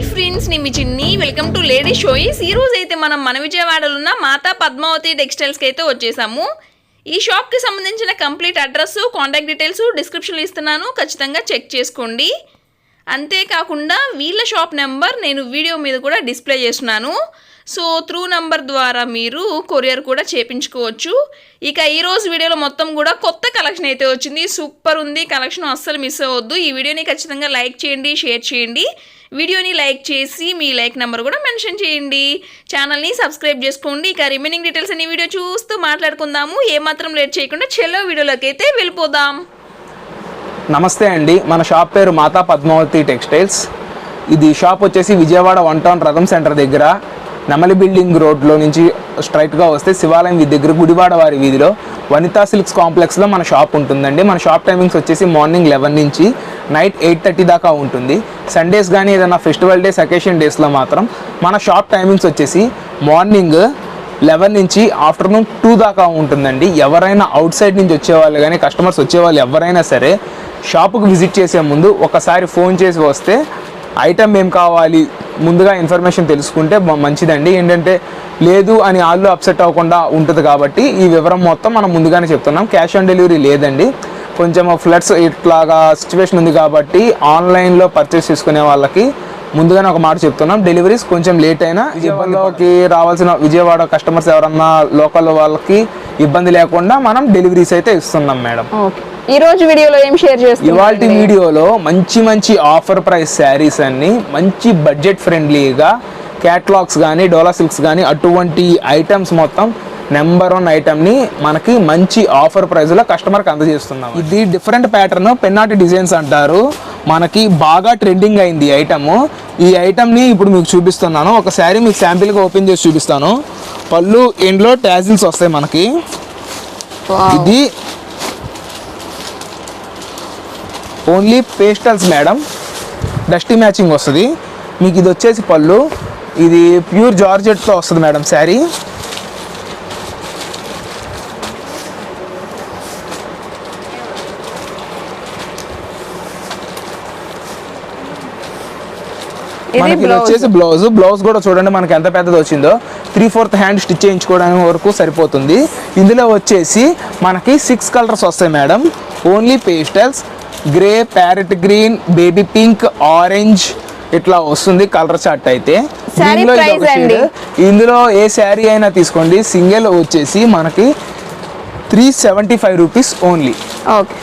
Hi friends నేను మీ చిన్ని. Welcome to lady షోయిస్ ఈ రోజు అయితే మనం మన విజయవాడలో ఉన్న మాతా పద్మావతి టెక్స్టైల్స్కి అయితే వచ్చేసాము. ఈ షాప్కి సంబంధించిన కంప్లీట్ అడ్రస్ కాంటాక్ట్ డీటెయిల్స్ డిస్క్రిప్షన్లో ఇస్తున్నాను. ఖచ్చితంగా చెక్ చేసుకోండి. అంతేకాకుండా వీళ్ళ షాప్ నెంబర్ నేను వీడియో మీద కూడా డిస్ప్లే చేస్తున్నాను. సో త్రూ నంబర్ ద్వారా మీరు కొరియర్ కూడా చేపించుకోవచ్చు. ఇక ఈరోజు వీడియోలో మొత్తం కూడా కొత్త కలెక్షన్ అయితే వచ్చింది. సూపర్ ఉంది. కలెక్షన్ అస్సలు మిస్ అవ్వద్దు. ఈ వీడియోని ఖచ్చితంగా లైక్ చేయండి షేర్ చేయండి. వీడియోని లైక్ చేసి మీ లైక్ నెంబర్ కూడా మెన్షన్ చేయండి. ఛానల్ని సబ్స్క్రైబ్ చేసుకోండి. ఇక రిమైనింగ్ డీటెయిల్స్ అన్ని వీడియో చూస్తూ మాట్లాడుకుందాము. ఏమాత్రం లేట్ చేయకుండా చెల్లో వీడియోలోకి అయితే వెళ్ళిపోదాం. నమస్తే అండి. మన షాప్ పేరు మాతా పద్మావతి టెక్స్టైల్స్. ఇది షాప్ వచ్చేసి విజయవాడ వన్ టౌన్ రథం సెంటర్ దగ్గర. నెమలి బిల్డింగ్ రోడ్లో నుంచి స్ట్రైట్గా వస్తే శివాలయం వీధి దగ్గర గుడివాడ వారి వీధిలో వనితా సిల్క్స్ కాంప్లెక్స్లో మన షాప్ ఉంటుందండి. మన షాప్ టైమింగ్స్ వచ్చేసి మార్నింగ్ లెవెన్ నుంచి నైట్ ఎయిట్ థర్టీ దాకా ఉంటుంది. సండేస్ కానీ ఏదైనా ఫెస్టివల్ డేస్ అకేషన్ డేస్లో మాత్రం మన షాప్ టైమింగ్స్ వచ్చేసి మార్నింగ్ లెవెన్ నుంచి ఆఫ్టర్నూన్ టూ దాకా ఉంటుందండి. ఎవరైనా అవుట్ సైడ్ నుంచి వచ్చేవాళ్ళు కానీ కస్టమర్స్ వచ్చేవాళ్ళు ఎవరైనా సరే షాపుకు విజిట్ చేసే ముందు ఒకసారి ఫోన్ చేసి వస్తే ఐటమ్ ఏం కావాలి ముందుగా ఇన్ఫర్మేషన్ తెలుసుకుంటే మంచిదండి. ఏంటంటే లేదు అని వాళ్ళు అప్సెట్ అవ్వకుండా ఉంటుంది కాబట్టి ఈ వివరం మొత్తం మనం ముందుగానే చెప్తున్నాం. క్యాష్ ఆన్ డెలివరీ లేదండి. కొంచెం ఫ్లడ్స్ ఇట్లాగా సిచ్యువేషన్ ఉంది కాబట్టి ఆన్లైన్లో పర్చేస్ చేసుకునే వాళ్ళకి ముందుగానే ఒక మాట చెప్తున్నాం. డెలివరీస్ కొంచెం లేట్ అయినా విజయవాడలోకి రావాల్సిన విజయవాడ కస్టమర్స్ ఎవరన్నా లోకల్ వాళ్ళకి ఇబ్బంది లేకుండా మనం డెలివరీస్ అయితే ఇస్తున్నాం మేడం ఓకే ఈ రోజు వీడియోలో ఏం షేర్ ఇవాళ చేస్తున్నారు వీడియోలో మంచి మంచి ఆఫర్ ప్రైస్ శారీస్ అన్ని మంచి బడ్జెట్ ఫ్రెండ్లీగా క్యాట్లాగ్స్ కానీ డోలా సిల్క్స్ కానీ అటువంటి ఐటమ్స్ మొత్తం నెంబర్ వన్ ఐటమ్ని మనకి మంచి ఆఫర్ ప్రైస్లో కస్టమర్కి అందజేస్తున్నాం. ఇది డిఫరెంట్ ప్యాటర్న్ పెన్నాటి డిజైన్స్ అంటారు. మనకి బాగా ట్రెండింగ్ అయింది ఈ ఐటమ్ ఈ ఐటమ్ని ఇప్పుడు మీకు చూపిస్తున్నాను. ఒక శారీ మీకు శాంపిల్గా ఓపెన్ చేసి చూపిస్తాను. పళ్ళు ఎండ్లో ట్యాజిల్స్ వస్తాయి మనకి. ఇది only pastels madam. Dusty matching వస్తుంది. మీకు ఇది వచ్చేసి పళ్ళు. ఇది ప్యూర్ జార్జెట్తో వస్తుంది మేడం శారీ. మనకి వచ్చేసి బ్లౌజ్. బ్లౌజ్ కూడా చూడండి మనకి ఎంత పెద్దది వచ్చిందో. త్రీ ఫోర్త్ హ్యాండ్ స్టిచ్ చేయించుకోవడానికి వరకు సరిపోతుంది. ఇందులో వచ్చేసి మనకి సిక్స్ కలర్స్ వస్తాయి madam. Only pastels grey parrot green baby pink orange ఇట్లా వస్తుంది కలర్ చార్ట్ అయితే. దీనిలో. ఇందులో ఏ శారీ అయినా తీసుకోండి. సింగిల్ వచ్చేసి మనకి three seventy five rupees only okay.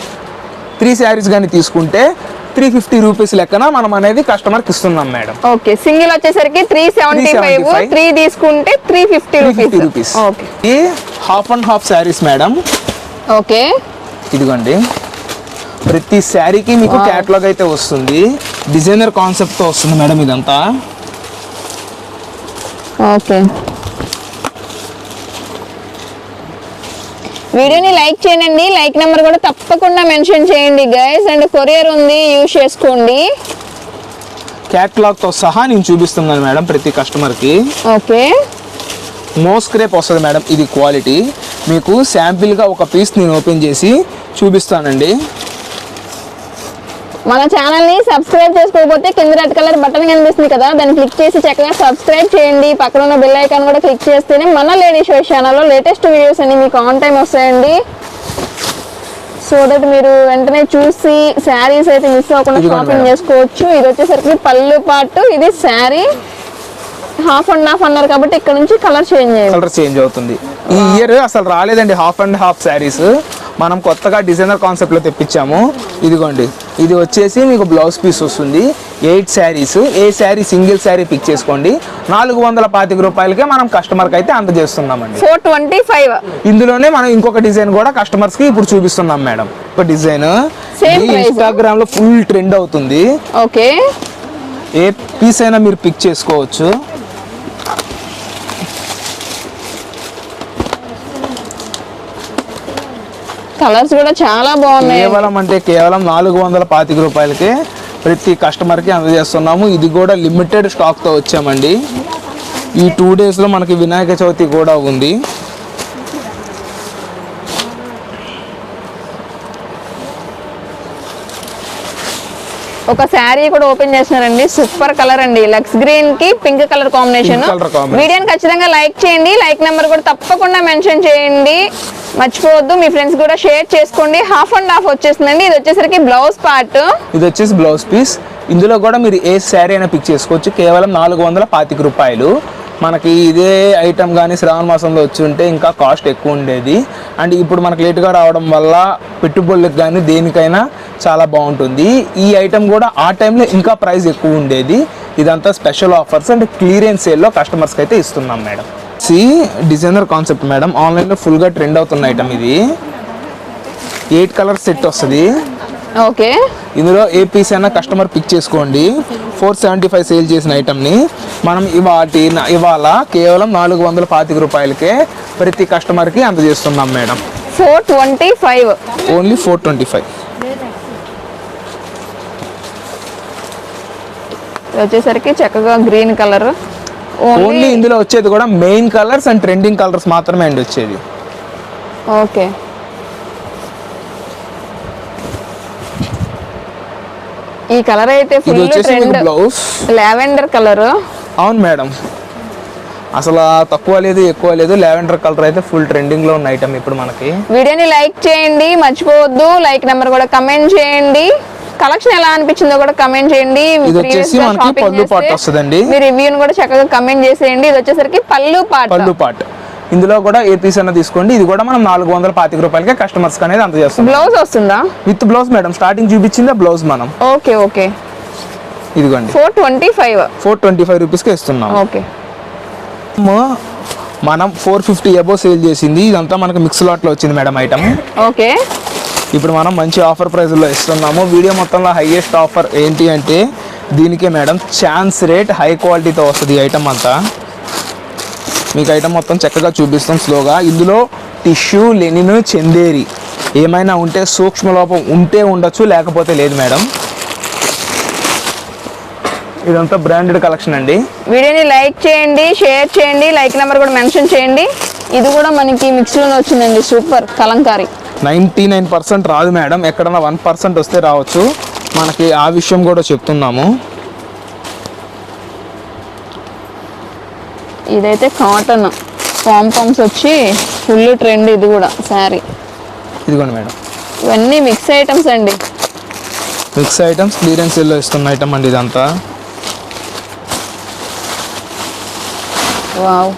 Three sarees కానీ తీసుకుంటే త్రీ ఫిఫ్టీ రూపీస్ లెక్కన మనం అనేది కస్టమర్కి ఇస్తున్నాం మేడం. ఓకే. సింగిల్ వచ్చేసరికి త్రీ సెవెంటీ ఫైవ్ 375. త్రీ తీసుకుంటే త్రీ ఫిఫ్టీ రూపీస్ ఓకే. ఈ half and half sarees madam okay. ఇదిగోండి. ప్రతి శారీకి మీకు క్యాటలాగ్ అయితే వస్తుంది. డిజైనర్ కాన్సెప్ట్తో వస్తుంది మేడం ఇదంతా. ఓకే వీడియోని లైక్ చేయండి. లైక్ నెంబర్ కూడా తప్పకుండా మెన్షన్ చేయండి గైస్ అండ్ కొరియర్ ఉంది యూజ్ చేసుకోండి. క్యాటలాగ్తో సహా నేను చూపిస్తున్నాను మేడం ప్రతి కస్టమర్కి ఓకే నో స్క్రేప్ వస్తుంది మేడం ఇది క్వాలిటీ మీకు శాంపిల్గా ఒక పీస్ నేను ఓపెన్ చేసి చూపిస్తానండి. మన ఛానల్ని సబ్స్క్రైబ్ చేసుకోకపోతే కింద రెడ్ కలర్ బటన్ కనిపిస్తుంది కదా దాన్ని క్లిక్ చేసి చక్కగా సబ్స్క్రైబ్ చేయండి. పక్కన ఉన్న బెల్ ఐకాన్ కూడా క్లిక్ చేస్తేనే మన లేడీ షో ఛానల్లో లేటెస్ట్ వీడియోస్ అన్ని మీకు ఆన్ టైం వస్తాయండి. సో దట్ మీరు వెంటనే చూసి శారీస్ అయితే మిస్ అవ్వకుండా షాపింగ్. చేసుకోవచ్చు. ఇది వచ్చేసరికి పళ్ళు పాటు ఇది శారీ హాఫ్ అండ్ హాఫ్ అన్నారు కాబట్టి ఇక్కడ నుంచి కలర్ చేంజ్ కలర్ చేంజ్ అవుతుంది. ఈ ఇయర్ అసలు రాలేదండి హాఫ్ అండ్ హాఫ్ శారీస్ మనం కొత్తగా డిజైనర్ కాన్సెప్ట్లో తెప్పించాము. ఇదిగోండి. ఇది వచ్చేసి మీకు బ్లౌజ్ పీస్ వస్తుంది. ఎయిట్ శారీస్. ఏ శారీ సింగిల్ శారీ పిక్ చేసుకోండి. నాలుగు వందల పాతిక రూపాయలకే మనం కస్టమర్కి అయితే అందజేస్తున్నామండి. Four twenty five. ఇందులోనే మనం ఇంకొక డిజైన్ కూడా కస్టమర్స్కి ఇప్పుడు చూపిస్తున్నాం మేడం. ఒక డిజైన్. ఇన్స్టాగ్రామ్లో ఫుల్ ట్రెండ్ అవుతుంది. ఓకే. ఏ పీస్ అయినా మీరు పిక్ చేసుకోవచ్చు. కలర్స్ కూడా చాలా బాగున్నాయి. కేవలం అంటే కేవలం నాలుగు వందల పాతిక రూపాయలకే ప్రతి కస్టమర్కి అందజేస్తున్నాము. ఇది కూడా లిమిటెడ్ స్టాక్తో వచ్చామండి. ఈ టూ డేస్లో మనకి వినాయక చవితి కూడా ఉంది. ఒక శారీ కూడా ఓపెన్ చేస్తున్నారండి సూపర్ కలర్ అండి. లక్స్ గ్రీన్కి పింక్ కలర్ కాంబినేషన్. వీడియోని ఖచ్చితంగా లైక్ చేయండి. లైక్ నెంబర్ కూడా తప్పకుండా మెన్షన్ చేయండి. మర్చిపోవద్దు మీ ఫ్రెండ్స్ కూడా షేర్ చేసుకోండి. హాఫ్ అండ్ హాఫ్ వచ్చేస్తుందండి ఇది వచ్చేసరికి బ్లౌజ్ పార్ట్ ఇది వచ్చేసి బ్లౌజ్ పీస్. ఇందులో కూడా మీరు ఏ శారీ అయినా పిక్ చేసుకోవచ్చు. కేవలం నాలుగు వందల పాతిక రూపాయలు. మనకి ఇదే ఐటమ్ కానీ శ్రావణ మాసంలో వచ్చి ఉంటే ఇంకా కాస్ట్ ఎక్కువ ఉండేది. అండ్ ఇప్పుడు మనకు లేటుగా రావడం వల్ల పెట్టుబడులకు కానీ దేనికైనా చాలా బాగుంటుంది. ఈ ఐటమ్ కూడా ఆ టైంలో ఇంకా ప్రైస్ ఎక్కువ ఉండేది. ఇదంతా స్పెషల్ ఆఫర్స్ అండ్ క్లియరెన్స్ సేల్లో కస్టమర్స్కి అయితే ఇస్తున్నాం మేడం. సి డిజైనర్ కాన్సెప్ట్ మేడం. ఆన్లైన్లో ఫుల్గా ట్రెండ్ అవుతున్న ఐటమ్ ఇది. ఎయిట్ కలర్ సెట్ వస్తుంది. ఓకే. ఇందులో ఏ పీస్ అయినా కస్టమర్ పిక్ చేసుకోండి. ఫోర్ సెవెంటీ ఫైవ్ సేల్ చేసిన ఐటమ్ని మనం ఇవాటి ఇవాళ కేవలం నాలుగు వందల పాతిక రూపాయలకే ప్రతి కస్టమర్కి అందజేస్తున్నాం madam. Four twenty five. Only four twenty five. వచ్చేసరికి చక్కగా గ్రీన్ కలర్. ఓన్లీ ఇందులో వచ్చేది కూడా main colours and trending colours మాత్రమే అండి వచ్చేది. ఓకే ఈ కలర్ అయితే full trend blouse lavender colour అవును మేడం. అసలు తక్కువ లేదు ఎక్కువ లేదు. లావెండర్ కలర్ అయితే ఫుల్ ట్రెండింగ్లో ఉన్న ఐటమ్ ఇప్పుడు మనకి. వీడియోని లైక్ చేయండి మర్చిపోవద్దు. లైక్ నెంబర్ కూడా కమెంట్ చేయండి. కలెక్షన్ ఎలా అనిపించిందో కూడా కమెంట్ చేయండి. ఇది వచ్చేసి మనకి పళ్ళు చేస్తే పాటు వస్తుందండి. మీ రివ్యూని కూడా చక్కగా కమెంట్ చేసేయండి. ఇది వచ్చేసరికి పళ్ళు పాట పళ్ళు పాట్ ఇందులో కూడా ఏ పీస్ అయినా తీసుకోండి. ఇది కూడా మనం నాలుగు వందల పాతిక రూపాయలకే కస్టమర్స్ అనేది అందజేస్తాం బ్లౌజ్ వస్తుందా? విత్ బ్లౌజ్ మేడం స్టార్టింగ్ చూపించిందే బ్లౌజ్ మనం. ఓకే ఓకే ఇదిగోండి. Four twenty five four twenty five రూపీస్కి ఇస్తున్నాం ఓకే మనం ఫోర్ ఫిఫ్టీ అబో సేల్ చేసింది. ఇదంతా మనకి మిక్స్ లాట్లో వచ్చింది మేడం ఐటమ్ ఓకే ఇప్పుడు మనం మంచి ఆఫర్ ప్రైస్లో ఇస్తున్నాము. వీడియో మొత్తంలో హైయెస్ట్ ఆఫర్ ఏంటి అంటే దీనికే మేడం ఛాన్స్ రేట్ హై క్వాలిటీతో వస్తుంది ఈ ఐటమ్ అంతా. మీకు ఐటమ్ మొత్తం చక్కగా చూపిస్తాం స్లోగా ఇందులో టిష్యూ లెనిన్ చందేరి ఏమైనా ఉంటే సూక్ష్మ లోపం ఉంటే ఉండొచ్చు లేకపోతే లేదు మేడం ఇదంతా బ్రాండెడ్ కలెక్షన్ అండి. వీడియోని లైక్ చేయండి షేర్ చేయండి లైక్ నెంబర్ కూడా మెన్షన్ చేయండి. ఇది కూడా మనకి మిక్స్లోనే వచ్చిందండి super kalamkari. Ninety nine percent రాదు మేడం ఎక్కడన్నా వన్ పర్సెంట్ వస్తే రావచ్చు. మనకి ఆ విషయం కూడా చెప్తున్నాము. ఇదైతే కాటన్ పాంపామ్స్ వచ్చి ఫుల్ ట్రెండ్ ఇది కూడా శారీ ఇదిగోండి మేడం. ఇవన్నీ మిక్స్ ఐటమ్స్ అండి. మిక్స్ ఐటమ్స్ క్లియరెన్స్ ఎల్లో ఇస్తున్న ఐటమ్ అండి ఇదంతా. వావ్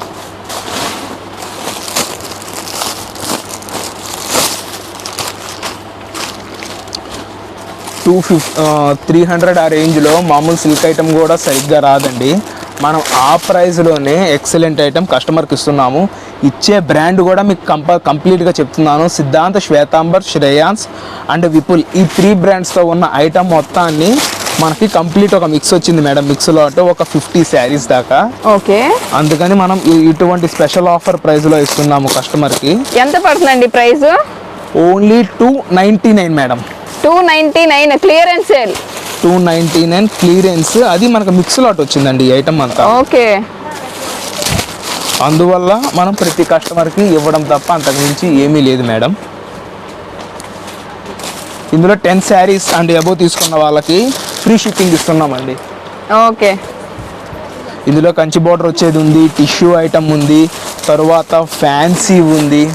టూ ఫిఫ్ త్రీ హండ్రెడ్ ఆ రేంజ్లో మామూలు సిల్క్ ఐటమ్ కూడా సరిగ్గా రాదండి. మనం ఆ ప్రైస్లోనే ఎక్సలెంట్ ఐటమ్ కస్టమర్కి ఇస్తున్నాము. ఇచ్చే బ్రాండ్ కూడా మీకు కంప కంప్లీట్గా చెప్తున్నాను. సిద్ధాంత్ శ్వేతాంబర్ శ్రేయాన్స్ అండ్ విపుల్. ఈ త్రీ బ్రాండ్స్తో ఉన్న ఐటమ్ మొత్తాన్ని మనకి కంప్లీట్ ఒక మిక్స్ వచ్చింది మేడం. మిక్స్లో అంటే ఒక ఫిఫ్టీ శారీస్ దాకా. ఓకే. అందుకని మనం ఇటువంటి స్పెషల్ ఆఫర్ ప్రైస్లో ఇస్తున్నాము కస్టమర్కి. ఎంత పడుతుందండి price? Only two ninety nine madam. Two ninety nine clearance sale. Two ninety nine clearance. అది మనకు మిక్స్ లాట్ వచ్చిందండి ఈ ఐటమ్ అంతా. ఓకే. అందువల్ల మనం ప్రతి కస్టమర్కి ఇవ్వడం తప్ప అంతకు మించి ఏమీ లేదు మేడం. ఇందులో టెన్ శారీస్ అండ్ అబోవ్ తీసుకున్న వాళ్ళకి ఫ్రీ షిప్పింగ్ ఇస్తున్నామండి. ఓకే. ఇందులో కంచి బోర్డర్ వచ్చేది ఉంది టిష్యూ ఐటమ్ ఉంది తరువాత ఫ్యాన్సీ ఉంది.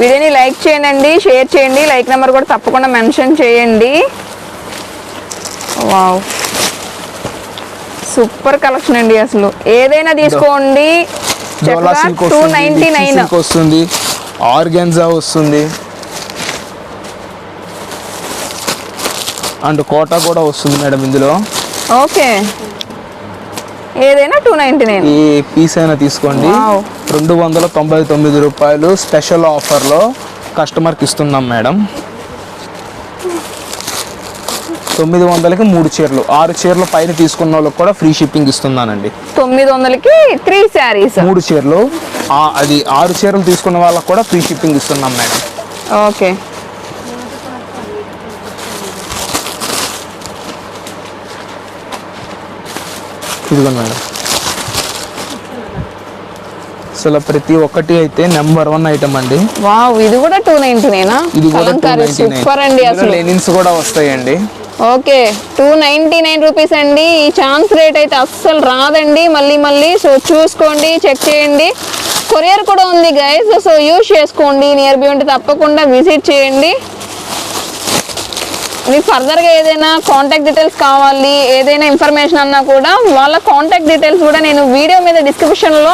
వీడియోని లైక్ చేయండి షేర్ చేయండి లైక్ నెంబర్ కూడా తప్పకుండా మెన్షన్ చేయండి. వావ్. సూపర్ కలెక్షన్ అండి అసలు. ఏదైనా తీసుకోండి. టూ నైన్టీ నైన్ వస్తుంది ఆర్గెన్జా వస్తుంది. అండ్ కోటా కూడా వస్తుంది మేడం ఇందులో. ఓకే. ఏదైనా టూ నైన్టీ నైన్ ఏ పీస్ అయినా తీసుకోండి. రెండు వందల తొంభై తొమ్మిది రూపాయలు స్పెషల్ ఆఫర్లో కస్టమర్కి ఇస్తున్నాం మేడం. తొమ్మిది వందలకి మూడు చీరలు. ఆరు చీరల పైన తీసుకున్న వాళ్ళకి కూడా ఫ్రీ షిప్పింగ్ ఇస్తున్నానండి. తొమ్మిది వందలకి త్రీ శారీస్ మూడు చీరలు అది ఆరు చీరలు తీసుకున్న వాళ్ళకి కూడా ఫ్రీ షిప్పింగ్ ఇస్తున్నాం మేడం. ఓకే ఇదిగోండి మేడం అసలు ప్రతి ఒక్కటి అయితే నెంబర్ వన్ ఐటమ్ అండి. వావ్ ఇది కూడా టూ నైన్టీ నైనా ఇది కూడా సూపర్ అండి అసలు. లెనిన్స్ కూడా వస్తాయండి. Okay two ninety nine rupees అండి. ఈ ఛాన్స్ రేట్ అయితే అస్సలు రాదండి. మళ్ళీ మళ్ళీ సో చూసుకోండి చెక్ చేయండి. కొరియర్ కూడా ఉంది గైస్ సో యూస్ చేసుకోండి. నియర్ బై ఉంటే తప్పకుండా విజిట్ చేయండి. మీకు ఫర్దర్గా ఏదైనా కాంటాక్ట్ డీటెయిల్స్ కావాలి ఏదైనా ఇన్ఫర్మేషన్ అన్నా కూడా వాళ్ళ కాంటాక్ట్ డీటెయిల్స్ కూడా నేను వీడియో మీద డిస్క్రిప్షన్లో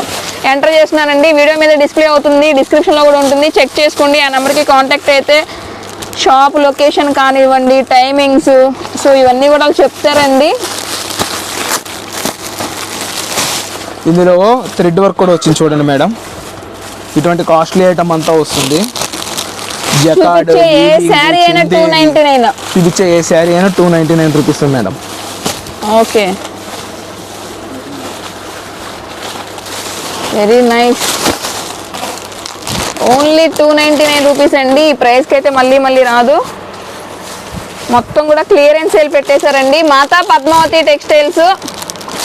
ఎంటర్ చేస్తున్నానండి. వీడియో మీద డిస్ప్లే అవుతుంది డిస్క్రిప్షన్లో కూడా ఉంటుంది. చెక్ చేసుకోండి. ఆ నెంబర్కి కాంటాక్ట్ అయితే షాప్ లొకేషన్ కానివ్వండి టైమింగ్స్ సో ఇవన్నీ కూడా చెప్తారండి. ఇందులో థ్రెడ్ వర్క్ కూడా వచ్చింది చూడండి మేడం. ఇటువంటి కాస్ట్లీ ఐటమ్ అంతా వస్తుంది. చూపించే ఏ శారీ అయినా టూ నైంటీ నైన్ చూపించే ఏ శారీ అయినా two ninety nine rupees madam. Okay. Very nice only two ninety nine rupees అండి. ఈ ప్రైస్కి అయితే మళ్ళీ మళ్ళీ రాదు. మొత్తం కూడా క్లియరెన్స్ సేల్ పెట్టేశారండి. మాతా పద్మావతి టెక్స్టైల్స్.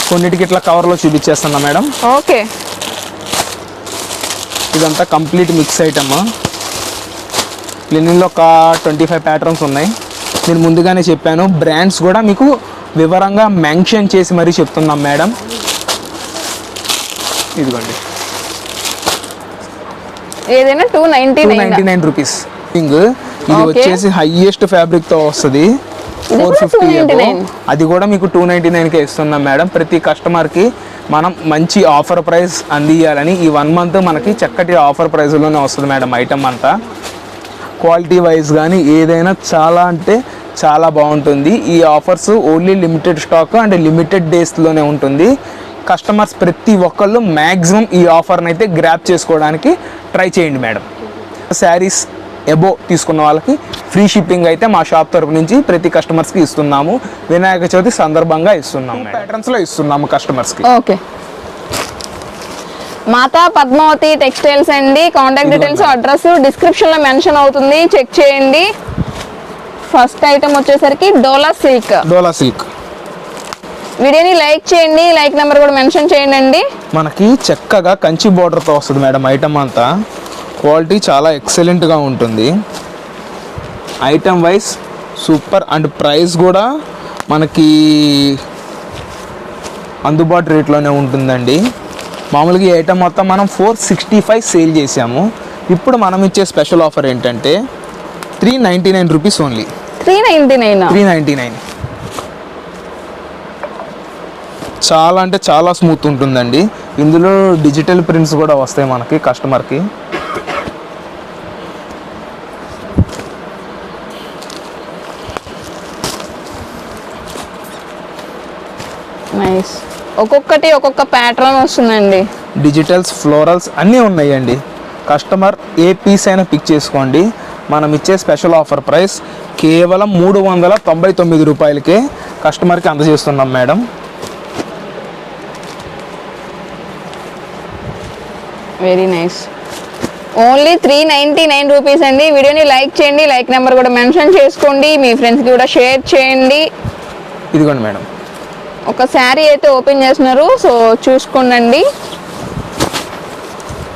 కొన్నిటికి ఇట్లా కవర్లో చూపించేస్తున్నా మేడం. ఓకే. ఇదంతా కంప్లీట్ మిక్స్ ఐటమ్? లినిన్లో ఒక ట్వంటీ ఫైవ్ ప్యాటర్న్స్ ఉన్నాయి. నేను ముందుగానే చెప్పాను బ్రాండ్స్ కూడా మీకు వివరంగా మెన్షన్ చేసి మరీ చెప్తున్నాం మేడం. ఇదిగోండి. ఏదైనా two ninety two nine rupees ఇది Okay. వచ్చేసి హైయెస్ట్ ఫ్యాబ్రిక్తో వస్తుంది. ఇది ఫోర్ ఫిఫ్టీ 299. అది కూడా మీకు టూ నైంటీ నైన్కే ఇస్తున్నాం మేడం. ప్రతి కస్టమర్కి మనం మంచి ఆఫర్ ప్రైస్ అందియాలని ఈ వన్ మంత్ మనకి చక్కటి ఆఫర్ ప్రైస్లోనే వస్తుంది మేడం ఐటమ్ అంతా. క్వాలిటీ వైజ్ కానీ ఏదైనా చాలా అంటే చాలా బాగుంటుంది. ఈ offers only limited stock and limited డేస్లోనే ఉంటుంది. కస్టమర్స్ ప్రతి ఒక్కళ్ళు మ్యాక్సిమం ఈ ఆఫర్ని అయితే గ్రాప్ చేసుకోవడానికి ట్రై చేయండి మేడం. శారీస్ ఎబో తీసుకున్న వాళ్ళకి ఫ్రీ షిప్పింగ్ అయితే మా షాప్ తరపు నుంచి ప్రతి కస్టమర్స్కి ఇస్తున్నాము. వినాయక చవితి సందర్భంగా ఇస్తున్నాము ప్యాటర్న్స్లో ఇస్తున్నాము కస్టమర్స్కి. ఓకే. మాతా పద్మావతి టెక్స్టైల్స్ అండి. కాంటాక్ట్ డీటెయిల్స్ అడ్రస్ డిస్క్రిప్షన్లో మెన్షన్ అవుతుంది. చెక్ చేయండి. ఫస్ట్ ఐటమ్ వచ్చేసరికి డోలా సిల్క్. డోలా సిల్క్. వీడియోని లైక్ చేయండి. లైక్ నెంబర్ కూడా మెన్షన్ చేయండి అండి మనకి చక్కగా కంచి బోర్డర్తో వస్తుంది మేడం ఐటమ్ అంతా. క్వాలిటీ చాలా ఎక్సలెంట్గా ఉంటుంది. Item wise super and price కూడా మనకి అందుబాటు రేట్లోనే ఉంటుందండి. మామూలుగా ఈ ఐటమ్ మొత్తం మనం ఫోర్ సిక్స్టీ ఫైవ్ సేల్ చేసాము ఇప్పుడు మనం ఇచ్చే స్పెషల్ ఆఫర్ ఏంటంటే three ninety nine rupees only three ninety nine three ninety nine చాలా అంటే చాలా స్మూత్ ఉంటుందండి. ఇందులో డిజిటల్ ప్రింట్స్ కూడా వస్తాయి మనకి కస్టమర్కి నైస్ ఒక్కొక్కటి ఒక్కొక్క ప్యాటర్న్ వస్తుందండి. డిజిటల్స్ ఫ్లోరల్స్ అన్నీ ఉన్నాయండి. కస్టమర్ ఏ పీస్ అయినా పిక్ చేసుకోండి. మనం ఇచ్చే స్పెషల్ ఆఫర్ ప్రైస్ కేవలం మూడు వందల తొంభై తొమ్మిది రూపాయలకే కస్టమర్కి అందజేస్తున్నాం madam. Very nice only three ninety nine rupees అండి. వీడియోని లైక్ చేయండి. లైక్ నెంబర్ కూడా మెన్షన్ చేసుకోండి. మీ ఫ్రెండ్స్కి కూడా షేర్ చేయండి. ఇదిగోండి మేడం. ఒక శారీ అయితే ఓపెన్ చేస్తున్నారు సో చూసుకోండి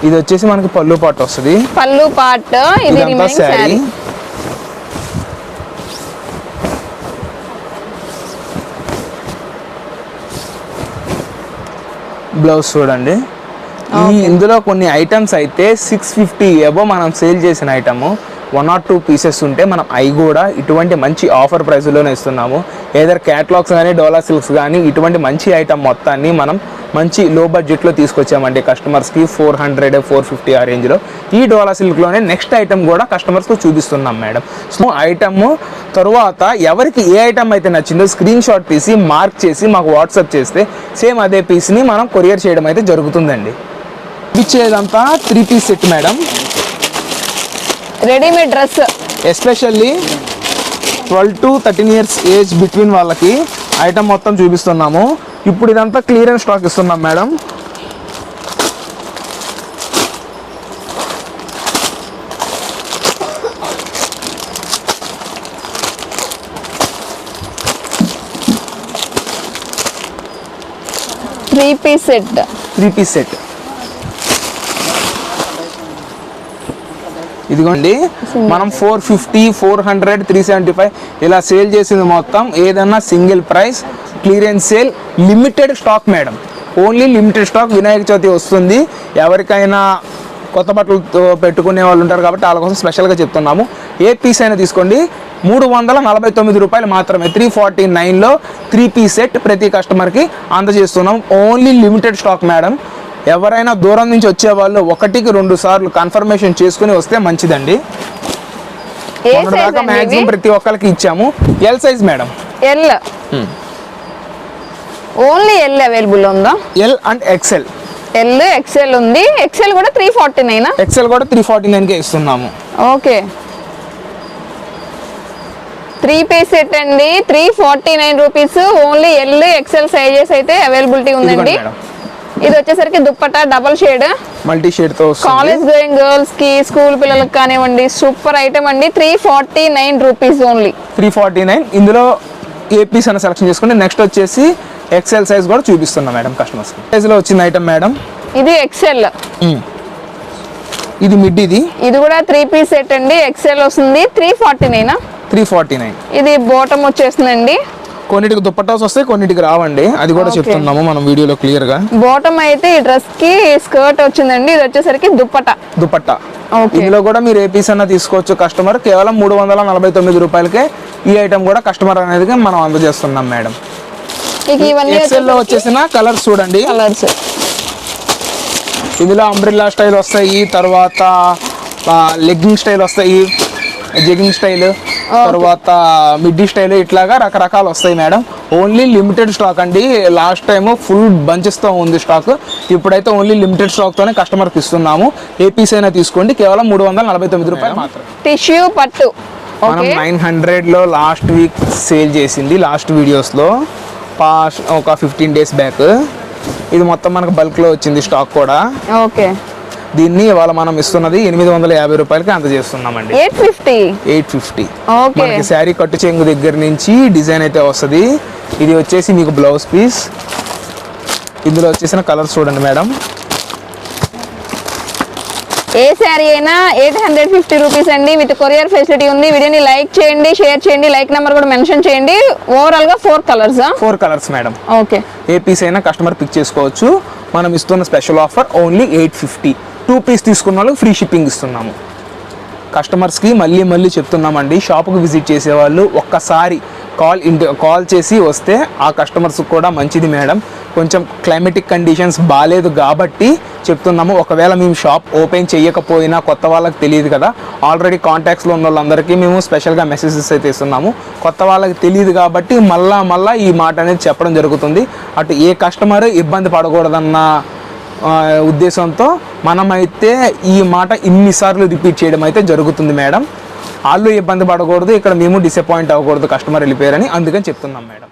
ఇది వచ్చేసి మనకి పళ్ళు పాటు వస్తుంది. పళ్ళు పార్ట్ ఇది రిమైనింగ్ శారీ. బ్లౌజ్ చూడండి. ఈ ఇందులో కొన్ని ఐటమ్స్ అయితే సిక్స్ ఫిఫ్టీ ఎబో మనం సేల్ చేసిన item. One or two pieces ఉంటే మనం అవి కూడా ఇటువంటి మంచి ఆఫర్ ప్రైస్లోనే ఇస్తున్నాము. ఏదర్ క్యాటలాగ్స్ కానీ డోలా సిల్క్స్ కానీ ఇటువంటి మంచి ఐటమ్ మొత్తాన్ని మనం మంచి లో బడ్జెట్లో తీసుకొచ్చామండి కస్టమర్స్కి ఫోర్ హండ్రెడ్ ఫోర్ ఫిఫ్టీ ఆ రేంజ్లో ఈ డోలా సిల్క్లోనే నెక్స్ట్ ఐటమ్ కూడా కస్టమర్స్కి చూపిస్తున్నాం మేడం సో ఐటమ్ తరువాత ఎవరికి ఏ ఐటమ్ అయితే నచ్చిందో స్క్రీన్ షాట్ తీసి మార్క్ చేసి మాకు వాట్సాప్ చేస్తే సేమ్ అదే పీస్ని మనం కొరియర్ చేయడం అయితే జరుగుతుందండి. ఇచ్చేదంతా three piece set madam readymade dress especially twelve to thirteen years age between వాళ్ళకి ఐటమ్ మొత్తం చూపిస్తున్నాము. ఇప్పుడు ఇదంతా క్లియరెన్స్ స్టాక్ ఇస్తున్నాం madam. Three piece set. Three piece set. ఇదిగోండి మనం four fifty four hundred three seventy five ఇలా సేల్ చేసింది మొత్తం ఏదన్నా single price clearance sale limited stock madam. Only limited stock Vinayaka Chavithi వస్తుంది. ఎవరికైనా కొత్త బట్టలతో పెట్టుకునే వాళ్ళు ఉంటారు కాబట్టి వాళ్ళ కోసం స్పెషల్గా చెప్తున్నాము. ఏ పీస్ అయినా తీసుకోండి. మూడు వందల నలభై తొమ్మిది రూపాయలు మాత్రమే. త్రీ ఫార్టీ నైన్లో త్రీ పీస్ సెట్ ప్రతి కస్టమర్కి అందజేస్తున్నాం. Only limited stock madam. ఎవరైనా దూరం నుంచి వచ్చే వాళ్ళు ఒకటికి రెండు సార్లు కన్ఫర్మేషన్ చేసుకుని వస్తే మంచిదండి. దాకా మ్యాక్సిమం ప్రతి ఒక్కరికి ఇచ్చాము. L size madam L only L available ఉందా? L and XL L XL ఉంది. ఎక్సెల్ కూడా త్రీ ఫార్టీ నైనా ఎక్సెల్ కూడా త్రీ ఫార్టీ నైన్కే ఇస్తున్నాము. ఓకే. త్రీ పీస్ సెట్ అండి. Three forty nine rupees only L XL sizes అయితే అవైలబిలిటీ ఉందండి. మేడం ఇది వచ్చేసరికి దుప్పటా డబల్ షేడ్ మల్టీ షేడ్తో వస్తుంది. కాలేజ్ గోయింగ్ గర్ల్స్కి స్కూల్ పిల్లలకి కానివ్వండి సూపర్ ఐటమ్ అండి. Three forty nine rupees only three forty nine ఇందులో ఏ పీస్ అని సెలెక్షన్ చేసుకుంటే నెక్స్ట్ వచ్చేసి ఎక్సెల్ సైజ్ కూడా చూపిస్తున్నాం మేడం కస్టమర్స్ సైజ్లో వచ్చిన ఐటమ్ మేడం. ఇది ఎక్సెల్ ఇది మిడ్ ఇది. ఇది కూడా త్రీ పీస్ సెట్ అండి. ఎక్సెల్ వస్తుంది. Three forty nine three forty nine ఇది బోటం వచ్చేస్తుందండి. కొన్నిటికి దుప్పటాస్ వస్తాయి కొన్నిటికి రావండి. అది కూడా. చెప్తున్నాము మనం వీడియోలో క్లియర్గా బోటం అయితే ఈ డ్రెస్కి స్కర్ట్ వచ్చిందండి. ఇది వచ్చేసరికి దుప్పట. Okay. ఇందులో కూడా మీరు ఏ పీస్ అన్నా తీసుకోవచ్చు కస్టమర్ కేవలం మూడు వందల నలభై తొమ్మిది రూపాయలకే ఈ ఐటమ్ కూడా కస్టమర్ అనేది మనం అందజేస్తున్నాం మేడం ఇక ఇవన్నీ ఎక్సెల్లో వచ్చేసిన కలర్స్ చూడండి. కలర్స్ ఇందులో అంబ్రిల్లా స్టైల్ వస్తాయి తర్వాత లెగ్గింగ్ స్టైల్ వస్తాయి జెగింగ్ స్టైల్ తర్వాత మిడ్డీ స్టైల్ ఇట్లాగా రకరకాలు వస్తాయి మేడం. ఓన్లీ లిమిటెడ్ స్టాక్ అండి. లాస్ట్ టైం ఫుల్ బంచెస్తో ఉంది స్టాక్ ఇప్పుడైతే ఓన్లీ లిమిటెడ్ స్టాక్తోనే కస్టమర్కి ఇస్తున్నాము. ఏ పీస్ అయినా తీసుకోండి. కేవలం మూడు వందల నలభై తొమ్మిది రూపాయలు మాత్రం టిష్యూ పట్టు. మనం నైన్ హండ్రెడ్లో లాస్ట్ వీక్ సేల్ చేసింది. లాస్ట్ వీడియోస్లో పాస్ట్ ఒక ఫిఫ్టీన్ డేస్ బ్యాక్ ఇది మొత్తం మనకు బల్క్లో వచ్చింది స్టాక్ కూడా. ఓకే. దీన్ని ఇవాళ మనం ఇస్తున్నది ఎనిమిది వందల యాభై రూపాయలకి అందజేస్తున్నామండి eight fifty? Eight fifty. Okay. మనకి శారీ కట్టు చెంగు దగ్గర నుంచి డిజైన్ అయితే వస్తుంది. ఇది వచ్చేసి మీకు బ్లౌజ్ పీస్. ఇందులో వచ్చేసిన కలర్స్ చూడండి మేడం. ఏ శారీ అయినా ఎయిట్ హండ్రెడ్ ఫిఫ్టీ రూపీస్ అండి. విత్ కొరియర్ ఫెసిలిటీ ఉంది. వీడియోని లైక్ చేయండి షేర్ చేయండి లైక్ నెంబర్ కూడా మెన్షన్ చేయండి. ఓవరాల్గా four colours? Four colours madam. Okay. ఏ పీస్ అయినా కస్టమర్ పిక్ చేసుకోవచ్చు. మనం ఇస్తున్న special offer only eight fifty. Two piece తీసుకున్న వాళ్ళకి ఫ్రీ షిప్పింగ్ ఇస్తున్నాము. కస్టమర్స్కి మళ్ళీ మళ్ళీ చెప్తున్నామండి షాప్కి విజిట్ చేసేవాళ్ళు ఒక్కసారి కాల్ ఇంటి కాల్ చేసి వస్తే ఆ కస్టమర్స్ కూడా మంచిది మేడం. కొంచెం క్లైమేటిక్ కండిషన్స్ బాగాలేదు కాబట్టి చెప్తున్నాము ఒకవేళ మేము షాప్ ఓపెన్ చేయకపోయినా కొత్త వాళ్ళకి తెలియదు కదా. ఆల్రెడీ కాంటాక్ట్స్లో ఉన్న వాళ్ళందరికీ మేము స్పెషల్గా మెసేజెస్ అయితే ఇస్తున్నాము. కొత్త వాళ్ళకి తెలియదు కాబట్టి మళ్ళా మళ్ళా ఈ మాట అనేది చెప్పడం జరుగుతుంది. అటు ఏ కస్టమర్ ఇబ్బంది పడకూడదన్న ఉద్దేశంతో మనమైతే ఈ మాట ఇన్నిసార్లు రిపీట్ చేయడం అయితే జరుగుతుంది మేడం. వాళ్ళు ఇబ్బంది పడకూడదు ఇక్కడ మేము డిసప్పాయింట్ అవ్వకూడదు కస్టమర్ వెళ్ళిపోయారని అందుకని చెప్తున్నాం మేడం.